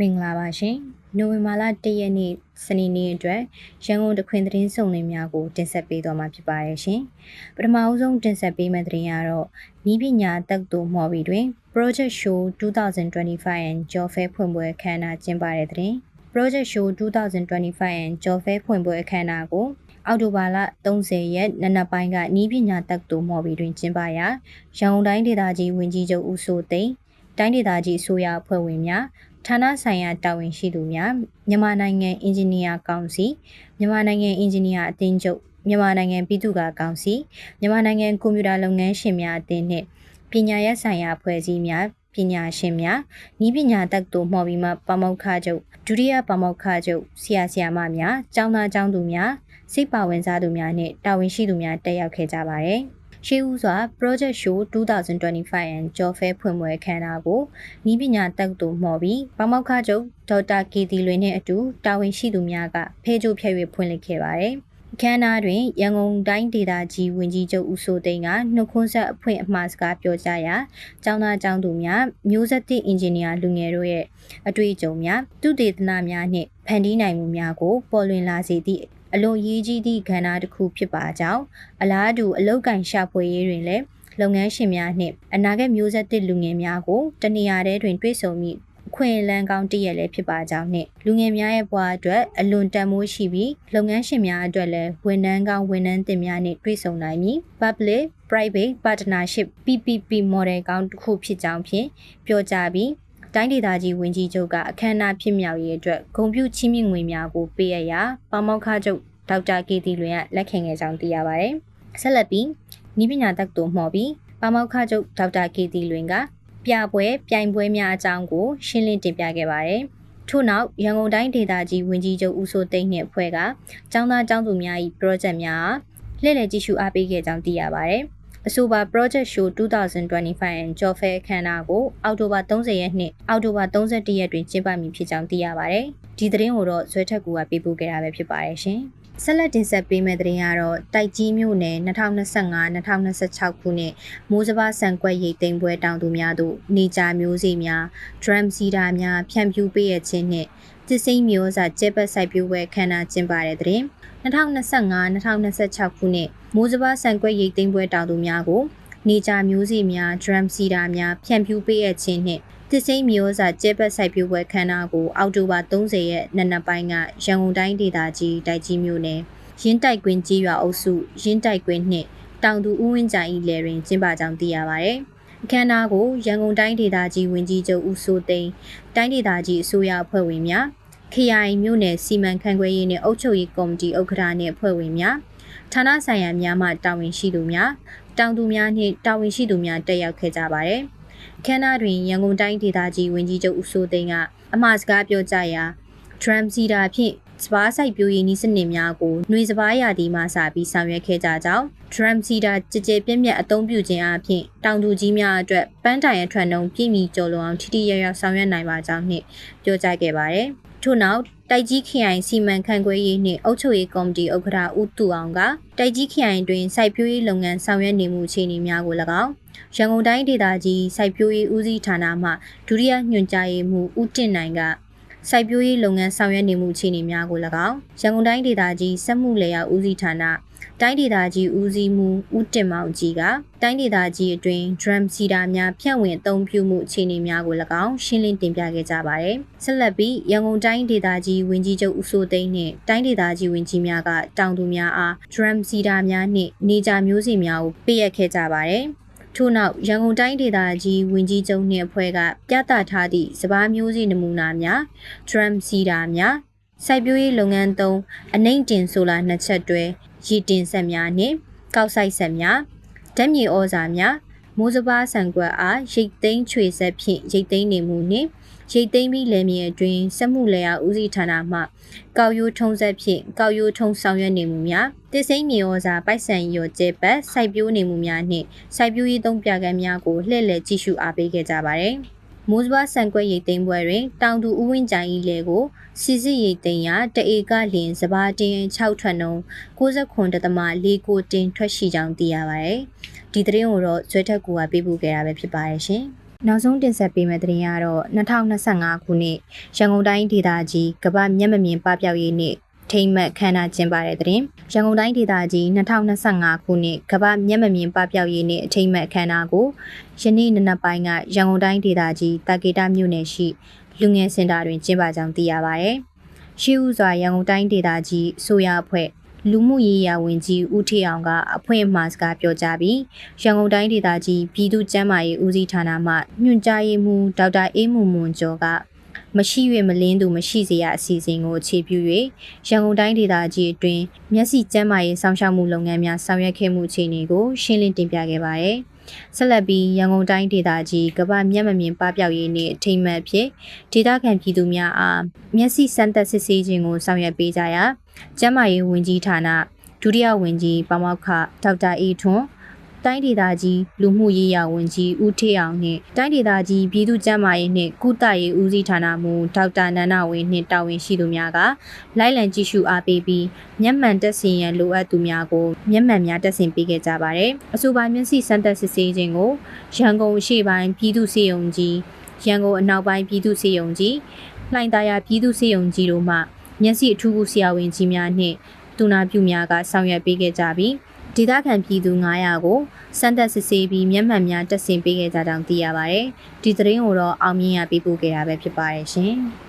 မင်္ဂလာပါရှင်နိုဝင်ဘာလ1ရက်နေ့စနေနေ့အတွက်ရန်ကုန်တခွင်သတင်းစုံလင်များကိုတင်ဆက်ပေးသွားမှာဖြစ်ပါရဲ့ရှင်ပထမအဆုံးတင်ဆက်ပေးမယ့်သတင်းကတော့ဤပညာတက်တူမော်ဘီတွင် Project Show 2025 and Job Fair ဖွင့်ပွဲအခမ်းအနားကျင်းပတဲ့သတင်း Project Show 2025 and Job Fair ဖွင့်ပွဲအခမ်းအနားကိုအောက်တိုဘာလ30ရက်နနက်ပိုင်းကဤပညာတက်တူမော်ဘီတွင်ကျင်းပရာရန်ကုန်တိုင်းဒေသကြီးဝန်ကြီးချုပ်ဦးစိုးသိန်းတိုင်းဒေသကြီးအစိုးရအဖွဲ့ဝင်များ ဌာနဆိုင်ရာတာဝန်ရှိသူများမြန်မာနိုင်ငံအင်ဂျင်နီယာကောင်စီမြန်မာနိုင်ငံအင်ဂျင်နီယာအသင်းချုပ်မြန်မာနိုင်ငံပြည်သူ့ကာကောင်စီမြန်မာနိုင်ငံကွန်ပျူတာလုပ်ငန်းရှင်များအသင်းနှင့်ပညာရေးဆိုင်ရာအဖွဲ့အစည်းများပညာရှင်များဤပညာတက္ကသိုလ်မှော်ပြီးမှပမောက္ခချုပ်ဒုတိယပမောက္ခချုပ်ဆရာဆရာမများကျောင်းသားကျောင်းသူများစိတ်ပါဝင်စားသူများနှင့်တာဝန်ရှိသူများတက်ရောက်ခဲ့ကြပါတယ်။ ရှေးဦးစွာ Project Show 2025 and Job Fair ဖွင့်ပွဲခမ်းနားကိုနီးပညာတက္ကသိုလ်မှော်ပြီးပမောက္ခချုပ်ဒေါက်တာကီတီလွင်နဲ့အတူတာဝန်ရှိသူများကဖဲကြိုးဖြည့်၍ဖွင့်လှစ်ခဲ့ပါတယ်။အခမ်းအနားတွင်ရန်ကုန်တိုင်းဒေသကြီးဝန်ကြီးချုပ်ဦးစိုးသိန်းကနှုတ်ခွန်းဆက်အဖွင့်အမှားစကားပြောကြားရာကျောင်းသားကျောင်းသူများမျိုးဆက်သည့်အင်ဂျင်နီယာလူငယ်တို့ရဲ့အတွေ့အကြုံများသူတေသနာများနှင့်ဖန်တီးနိုင်မှုများကိုပေါ်လွင်လာစေသည့် အလွန်ရေးကြီးသည့်ကဏ္ဍတစ်ခုဖြစ်ပါကြောင်းအလားတူအလောက်ကင်ရှာဖွေရေးတွင်လည်းလုပ်ငန်းရှင်များနှင့်အနာဂတ်မျိုးဆက်သစ်လူငယ်များကိုတနေရာထဲတွင်တွေ့ဆုံမိခွင့်လန်းကောင်းတည့်ရလည်းဖြစ်ပါကြောင်းနှင့်လူငယ်များရဲ့ဘဝအတွက်အလွန်တန်ဖိုးရှိပြီးလုပ်ငန်းရှင်များအတွက်လည်းဝန်ထမ်းကောင်းဝန်ထမ်းသစ်များနှင့်တွေ့ဆုံနိုင်မည် Public Private Partnership PPP model ကောင်းတစ်ခုဖြစ်ကြောင်းဖြင့်ပြောကြားပြီး တိုင်းဒေသကြီးဝန်ကြီးချုပ်ကအခမ်းအနားဖြစ်မြောက်ရေးအတွက်ဂုဏ်ပြုချီးမြှင့်ငွေများကိုပေးရရာပမောက္ခချုပ်ဒေါက်တာကေတီလွင်ကလက်ခံခဲ့ကြောင်းသိရပါတယ်။ဆက်လက်ပြီးဤပညာတက္ကသိုလ်မှော်ပြီးပမောက္ခချုပ်ဒေါက်တာကေတီလွင်ကပြပွဲပြိုင်ပွဲများအကြောင်းကိုရှင်းလင်းတင်ပြခဲ့ပါတယ်။ထို့နောက်ရန်ကုန်တိုင်းဒေသကြီးဝန်ကြီးချုပ်ဦးစိုးသိန်းနှင့်အဖွဲ့ကចောင်းသားចောင်းသူများ၏ပရောဂျက်များလှည့်လည်ကြည့်ရှုအားပေးခဲ့ကြောင်းသိရပါတယ်။ အဆိုပါ Project Show 2025 and Job Fair အခမ်းအနားကိုအောက်တိုဘာ30ရက်နေ့အောက်တိုဘာ31ရက်တွင်ကျင်းပမည်ဖြစ်ကြောင်းသိရပါတယ်။ဒီသတင်းကိုတော့ဇွဲထက်ကူကပေးပို့ခဲ့တာပဲဖြစ်ပါတယ်ရှင်။ဆက်လက်တင်ဆက်ပေးမယ့်သတင်းကတော့တိုက်ကြီးမြို့နယ်2025-2026ခုနှစ်မိုးစပါးဆန်ကွက်ရိတ်သိမ်းပွဲတောင်သူများတို့နေကြမျိုးစေ့များ drum seeder များဖြန့်ဖြူးပေးရခြင်းနှင့် သစ်စိမ့်မျိုးစာကျဲပတ်စိုက်ပျိုးပွဲခမ်းနားကျင်းပတဲ့တဲ့2025-2026ခုနှစ်မိုးစပါးဆန်ကွက်ရိတ်သိမ်းပွဲတောင်သူများကိုနေကြမျိုးစီများ drum seeder များဖြန့်ဖြူးပေးရခြင်းနှင့်သစ်စိမ့်မျိုးစာကျဲပတ်စိုက်ပျိုးပွဲခမ်းနားကိုအောက်တိုဘာ30ရက်နနက်ပိုင်းကရန်ကုန်တိုင်းဒေသကြီးတိုက်ကြီးမြို့နယ်ရင်းတိုက်ကွင်းကြီးရွာအုပ်စုရင်းတိုက်ကွင်းနှင့်တောင်သူဦးဝင်းကြိုင်၏လယ်တွင်ကျင်းပကြောင်းသိရပါသည် အခမ်းအနားကိုရန်ကုန်တိုင်းဒေသကြီးဝန်ကြီးချုပ်ဦးစိုးသိန်းတိုင်းဒေသကြီးအစိုးရအဖွဲ့ဝင်များ KI မြို့နယ်စီမံခန့်ခွဲရေးနှင့်အုပ်ချုပ်ရေးကော်မတီဥက္ကဋ္ဌနှင့်အဖွဲ့ဝင်များဌာနဆိုင်ရာများမှတာဝန်ရှိသူများတောင်သူများနှင့်တာဝန်ရှိသူများတက်ရောက်ခဲ့ကြပါတယ်။ခမ်းနားတွင်ရန်ကုန်တိုင်းဒေသကြီးဝန်ကြီးချုပ်ဦးစိုးသိန်းကအမှားစကားပြောကြားရာ drum seeder ဖြင့်စပားဆိုင်ပြိုးရည်နီးစနစ်များကိုနှွေစပားရာသီမှစပြီးဆောင်ရွက်ခဲ့ကြကြောင်း drum seeder ကြကြပြည့်ပြည့်အသုံးပြုခြင်းအပြင်တောင်သူကြီးများအတွက်ပန်းတိုင်အထွန်းနှုံပြည့်မီကျော်လွန်အောင်ထိထိရရဆောင်ရွက်နိုင်ပါကြောင်းနှင့်ပြောကြားခဲ့ပါတယ်။ထို့နောက်တိုက်ကြီးခရိုင်စီမံခန့်ခွဲရေးနှင့်အုပ်ချုပ်ရေးကော်မတီဥက္ကဋ္ဌဦးတူအောင်ကတိုက်ကြီးခရိုင်တွင်စိုက်ပျိုးရေးလုပ်ငန်းဆောင်ရွက်နေမှုအခြေအနေများကို၎င်းရန်ကုန်တိုင်းဒေသကြီးစိုက်ပျိုးရေးဦးစီးဌာနမှဒုတိယညွှန်ကြားရေးမှူးဦးတင်နိုင်က စိုက်ပျိုးရေးလုပ်ငန်းဆောင်ရွက်နေမှုအခြေအနေများကို၎င်းရန်ကုန်တိုင်းဒေသကြီးစက်မှုလယ်ယာဦးစီးဌာနတိုင်းဒေသကြီးဦးစီးမှုဦးတင်မောင်ကြီးကတိုင်းဒေသကြီးအတွင်း drum seeder များဖြန့်ဝေအသုံးပြုမှုအခြေအနေများကို၎င်းရှင်းလင်းတင်ပြခဲ့ကြပါတယ်။ဆက်လက်ပြီးရန်ကုန်တိုင်းဒေသကြီးဝန်ကြီးချုပ်ဦးစိုးသိန်းနှင့်တိုင်းဒေသကြီးဝန်ကြီးများကတောင်သူများအား drum seeder များနှင့်နေကြမျိုးစေ့များကိုပေးအပ်ခဲ့ကြပါတယ်။ ထို့နောက်ရန်ကုန်တိုင်းဒေသကြီးဝန်ကြီးချုပ်နှင့်အဖွဲ့ကပြသထားသည့်စပားမျိုးစေ့နမူနာများ drum seeder များစိုက်ပျိုးရေးလုပ်ငန်းသုံးအနှိမ့်တင်ဆိုလာနှစ်ချက်တွဲရည်တင်ဆက်များနှင့်ကောက်ဆိုင်ဆက်များဓာတ်မြေဩဇာများ မိုးစပါးဆန်ကွက်အားရိတ်သိမ်းချွေဆက်ဖြင့်ရိတ်သိမ်းနေမှုနှင့်ရိတ်သိမ်းပြီးလယ်မြေအတွင်းစက်မှုလယ်ယာဦးစီးဌာနမှကောက်ရိုးထုံးဆက်ဖြင့်ကောက်ရိုးထုံးဆောင်ရွက်နေမှုများတစ္စိမ့်မြေဩဇာပိုက်ဆံရောကျဲပတ်စိုက်ပျိုးနေမှုများနှင့်စိုက်ပျိုးရေးသုံးပြကမ်းများကိုလှည့်လည်ကြည့်ရှုအားပေးခဲ့ကြပါသည်မိုးစပါးဆန်ကွက်ရိတ်သိမ်းပွဲတွင်တောင်သူဦးဝင်းကြိုင်၏လေကိုစီစစ်ရိတ်သိမ်းရာတအေကလင်စပါးတင်း6ထွန်းနှုံ69.4ကိုတင်ထွက်ရှိကြောင်းသိရပါတယ်။ ဒီသတင်းကိုတော့ဇွဲထက်ကူကပေးပို့ခဲ့တာပဲဖြစ်ပါတယ်ရှင်။နောက်ဆုံးတင်ဆက်ပေးမယ့်သတင်းကတော့2025ခုနှစ်ရန်ကုန်တိုင်းဒေသကြီးကမ္ဘာမျက်မမြင်ပပျောက်ရေးနေ့ထိမ့်မှတ်ခမ်းနားကျင်းပတဲ့တဲ့ရင်ရန်ကုန်တိုင်းဒေသကြီး2025ခုနှစ်ကမ္ဘာမျက်မမြင်ပပျောက်ရေးနေ့အထိမ့်မှတ်ခမ်းနားကိုယနေ့နနက်ပိုင်းကရန်ကုန်တိုင်းဒေသကြီးတာကေတာမြို့နယ်ရှိလူငယ်စင်တာတွင်ကျင်းပကြောင်းသိရပါဗျ။ရှိဦးစွာရန်ကုန်တိုင်းဒေသကြီးဆိုရအဖွဲ့ လူမှုရေးရာဝန်ကြီးဦးထေအောင်ကအဖွင့်အမှားစကားပြောကြားပြီးရန်ကုန်တိုင်းဒေသကြီးပြည်သူ့ကျန်းမာရေးဦးစီးဌာနမှညွှန်ကြားရေးမှူးဒေါက်တာအေးမွန်မွန်ကျော်ကမရှိ၍မလင်းသူမရှိစေရအစီအစဉ်ကိုအခြေပြု၍ရန်ကုန်တိုင်းဒေသကြီးအတွင်းမျက်စိကျန်းမာရေးစောင့်ရှောက်မှုလုပ်ငန်းများဆောင်ရွက်ခဲ့မှုအခြေအနေကိုရှင်းလင်းတင်ပြခဲ့ပါတယ်။ ဆက်လက်ပြီးရန်ကုန်တိုင်းဒေသကြီးကမ္ဘာမျက်မမြင်ပပျောက်ရေးနေ့အထိမ်းအမှတ်အဖြစ်ဒေသခံပြည်သူများအားမျက်စိစမ်းသပ်စစ်ဆေးခြင်းကိုဆောင်ရွက်ပေးကြရာကျန်းမာရေးဝန်ကြီးဌာနဒုတိယဝန်ကြီးပမောက္ခဒေါက်တာအေးထွန်း တိုင်းဒေသကြီးလူမှုရေးရာဝန်ကြီးဦးထေအောင်နှင့်တိုင်းဒေသကြီးပြည်သူ့ကျန်းမာရေးနှင့်ကုသရေးဦးစီးဌာနမှူးဒေါက်တာနန္ဒဝင်းနှင့်တာဝန်ရှိသူများကလိုက်လံကြည့်ရှုအားပေးပြီးမျက်မှန်တက်ဆင်ရန်လိုအပ်သူများကိုမျက်မှန်များတက်ဆင်ပေးခဲ့ကြပါတယ်။အဆိုပါမျက်စိစမ်းသပ်စစ်ဆေးခြင်းကိုရန်ကုန်အရှေ့ပိုင်းပြည်သူ့စေယုံကြီးရန်ကုန်အနောက်ပိုင်းပြည်သူ့စေယုံကြီးလှိုင်သာယာပြည်သူ့စေယုံကြီးတို့မှမျက်စိအထူးကုဆရာဝန်ကြီးများနှင့်တူနာပြုများကဆောင်ရွက်ပေးခဲ့ကြပြီး ဒေသခံပြည်သူ900ကိုစမ်းသပ်စစ်ဆေးပြီးမျက်မှန်များတက်ဆင်ပေးခဲ့ကြကြောင်းသိရပါတယ်။ဒီသတင်းကိုတော့အောင်မြင်ရပေးပို့ခဲ့တာပဲဖြစ်ပါတယ်ရှင်။